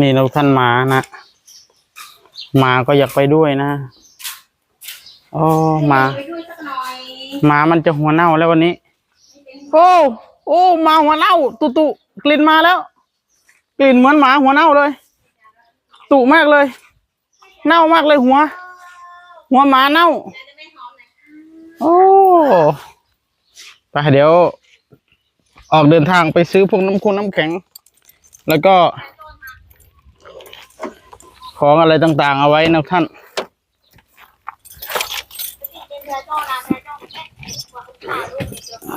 นี่เราท่านมานะมาก็อยากไปด้วยนะอ๋อมาไปด้วยสักหน่อยหมามันจะหัวเน่าแล้ววันนี้ โอ้โอ้หมาหัวเน่า ตุตุกลิ่นมาแล้ว กลิ่นเหมือนหมาหัวเน่าเลย ตุมากเลย เน่ามากเลยหัว หัวหมาเน่า โอ้ไปเดี๋ยว ออกเดินทางไปซื้อพวกน้ำคุณน้ำแข็ง แล้วก็ ของอะไรต่างๆ เอาไว้นะท่าน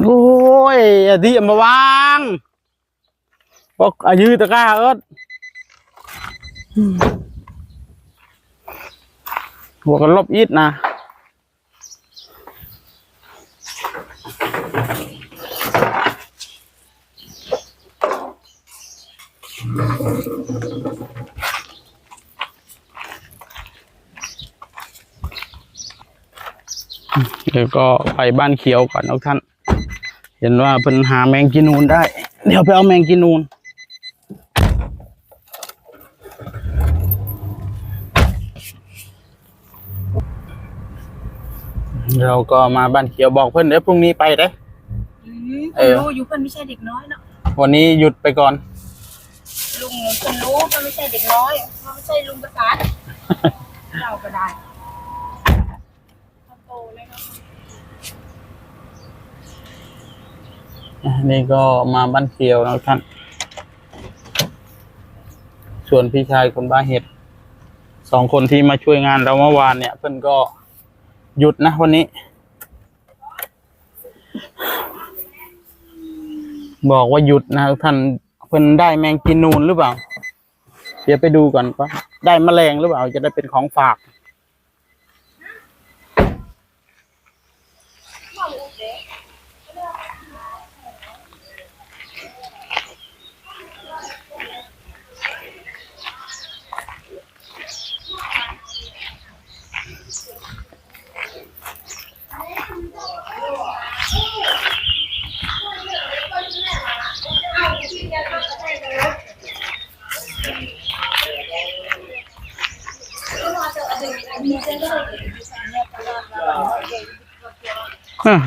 โอ้ยอย่าที่มาวางบอกอายุตะกร้าเอิดหัวกันลบอีดนะ เดี๋ยวก็ไปบ้านเขียวก่อนนะท่าน เห็นว่าเพิ่นหาแมงกินูนได้ เดี๋ยวไปเอาแมงกินูนเราก็มาบ้านเขียวบอกเพื่อนเดี๋ยวพรุ่งนี้ไปเด้เออรู้อยู่เพิ่นไม่ใช่เด็กน้อยเนาะวันนี้หยุดไปก่อนลุ งเพิ่นรู้เพิ่นไม่ใช่เด็กน้อยเพิ่นไม่ใช่ลุงประสานเราก็ได้โตเลยเนาะนี่ก็มาบ้านเขียวนะท่าน ส่วนพี่ชายคนบ้าเห็ดสองคนที่มาช่วยงานเราเมื่อวานเนี่ย เพื่อนก็หยุดนะวันนี้ บอกว่าหยุดนะท่านเพื่อนได้แมงกินนูนหรือเปล่า เดี๋ยวไปดูก่อนว่าได้แมลงหรือเปล่าจะได้เป็นของฝาก เอ้อ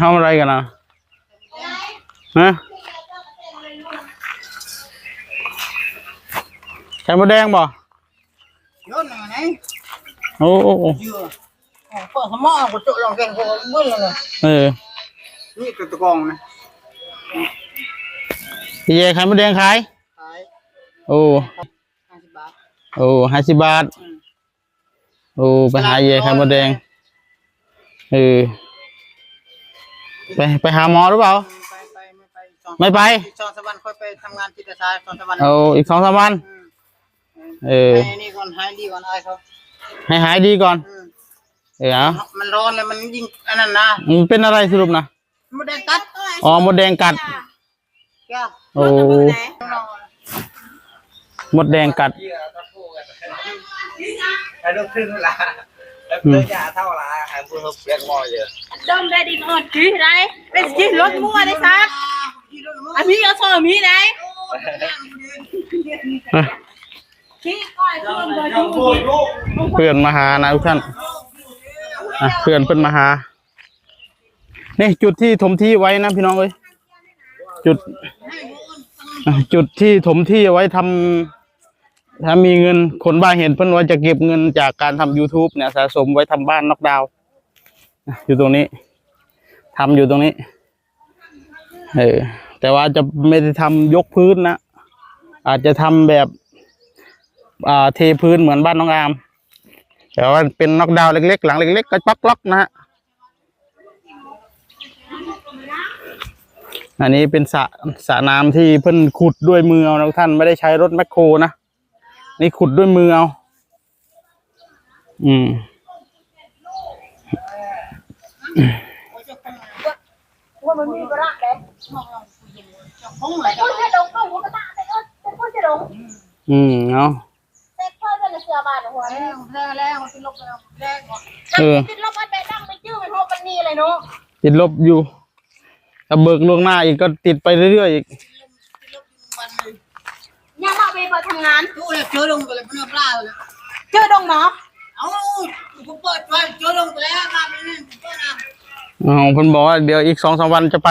ทำอะไรกันนะฮะไข่มดแดงบ่ Nhốt này này, โอ้โอ้โอ้ dừa. Ờ, phở hầm mọ của chỗ lòng kèn của mưa rồi này. เออ Nhị cái tờ con này. พี่เยไข่มดแดงขาย Đấy, โอ้20 bát. โอ้ห้าสิบบาท โอ้ไปหาเยไข่มดแดงเออไปไปหาหมอหรือเปล่า Ừ, bay, bay, bay, bay. Chọn- ไม่ไป Chọn sao bạn khôi bay tham ngàn chị đã sai, chọn sao bạn- เอาอีกสองสามวัน Ừ. เออ Hai đi còn hai đi còn ai không? ให้หายดีก่อน Ừ. เออเอา Mình ron này mình nhìn anh này nè. มันเป็นอะไรสรุปนะ Một đèn tắt. อ๋อมดแดงกัด Kìa. โอ้มดแดงกัด Hai đứa khinh là em tới nhà thao là hai mươi hộp đen mồi giờ ดมได้ดีเอิดจี้ได้เป็นจี้รถมั่วได้ซักอันนี้เอาโซ่มีได้ขี้ก้อยเพิ่มเลยดูเพื่อนมาหานะทุกท่านอะเพื่อนเพื่อนมาหานี่จุดที่ถมที่ไว้นะพี่น้องเอ้ยจุดอะจุดที่ถมที่เอาไว้ทำ ถ้ามีเงินคนบ้านเห็นเพื่อนว่าจะเก็บเงินจากการทำ youtube เนี่ยสะสมไว้ทำบ้านนอกดาวน์อยู่ตรงนี้ทำอยู่ตรงนี้ เออ แต่ว่าจะไม่ได้ทำยกพื้นนะ อาจจะทำแบบอ่าเทพื้นเหมือนบ้านน้องอาม แต่ว่าเป็นน็อกดาวน์เล็กๆ หลังเล็กๆ ก็ป๊อกล็อกนะฮะ อันนี้เป็นสระสระน้ำที่เพิ่นขุดด้วยมือเอานะท่านไม่ได้ใช้รถแมคโครนะ นี่ขุดด้วยมือเอา อืมว่ามันมีกระดาษเนาะดาษแต่เอิดเป็นคนจะลงอืมเอาเป็นเสือบานหัว Leo, leo, leo, cái lục leo, leo. เออติดลบอันใดดังไปชื่อเป็นโฮปันนีเลยเนาะติดลบอยู่ถ้าเบิกล่วงหน้าอีกก็ติดไปเรื่อยๆอีก ย่ามาไปเปิดทำงาน chỗ này chơi đông rồi nó ra rồi เจอดงหมอ áo cũng bớt chơi chơi đông rồi ba bên này bớt nào อ๋อเพิ่นบอกว่าเดี๋ยวอีกสองสามวันจะไป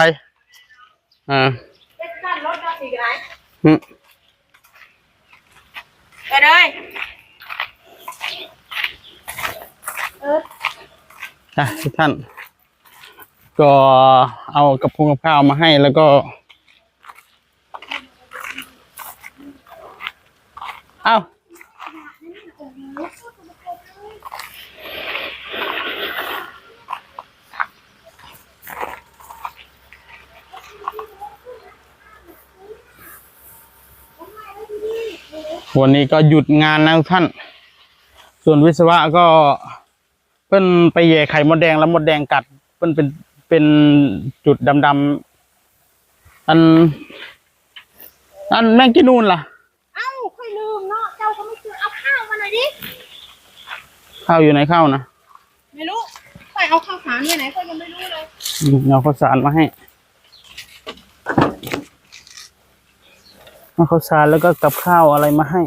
อ่าเด็กกันรถมาสี่ไหนอืมไปเลยเอออะทุกท่าน ก็เอากับพุงกับข้าวมาให้แล้วก็ เอาวันนี้ก็หยุดงานนะทุกท่าน ส่วนวิศวะก็เพิ่นไปแย่ไข่มดแดงแล้วมดแดงกัดเพิ่นเป็นเป็นจุดดำๆอัน อันแมงกินูนล่ะ ดิข้าวอยู่ไหนข้าวนะไม่รู้ไปเอาข้าวสารไปไหนก็ยังไม่รู้เลยอืมเอาข้าวสารมาให้เอาข้าวสารแล้วก็กับข้าวอะไรมาให้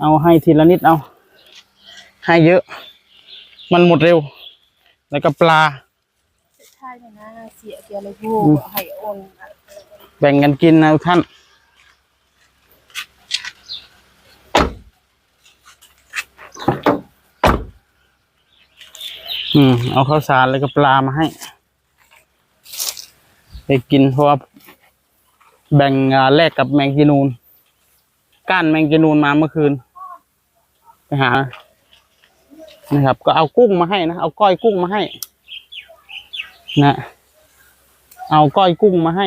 เอาให้ทีละนิดเอา ให้เยอะ มันหมดเร็ว แล้วก็ปลาใช่เลยนะเสียเกียร์เลยพูให้โอน แบ่งกันกินนะทุกท่าน อืม เอาข้าวสารแล้วก็ปลามาให้ไปกินเพราะว่าแบ่งแลกกับแมงจีนูน ก้านแมงจีนูนมาเมื่อคืน ไปหา นะครับ ก็เอากุ้งมาให้นะ เอาก้อยกุ้งมาให้ นะ เอาก้อยกุ้งมาให้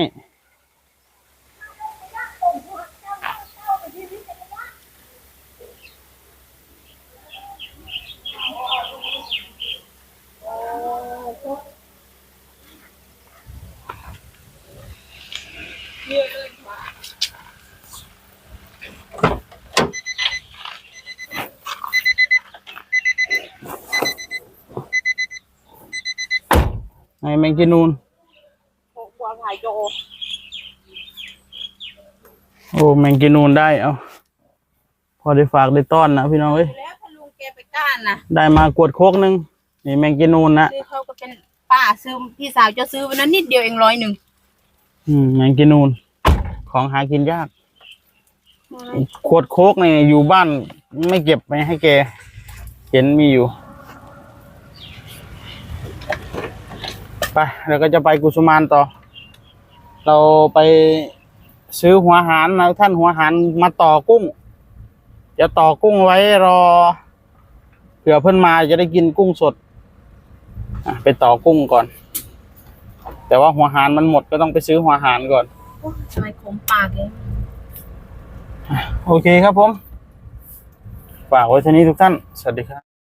ไอ้แมงจีนูนกวางหายโยโอ้แมงจีนูนได้เอาพอได้ฝากได้ต้อนนะพี่น้องเอ้ยแล้วถ้าลุงแกไปก้านนะได้มากวดโคกหนึงนี่แมงจีนูนนะซื้อเขาก็เป็นป้าซื้อพี่สาวจะซื้อวันนั้นนิดเดียวเองร้อยหนึ่งอืมแมงจีนูน ของหากินยากขวดโคกนี่อยู่บ้านไม่เก็บไปให้แก เห็นมีอยู่ ไปเราก็จะไปกุสุมานต่อ เราไปซื้อหัวหารนะท่านหัวหารมาต่อกุ้ง จะต่อกุ้งไว้รอเผื่อเพื่อนมาจะได้กินกุ้งสดอะไปต่อกุ้งก่อน แต่ว่าหัวหารมันหมดก็ต้องไปซื้อหัวหารก่อนทำไมขมปากเลยโอเคครับผมฝากไว้เท่านี้ทุกท่าน สวัสดีครับ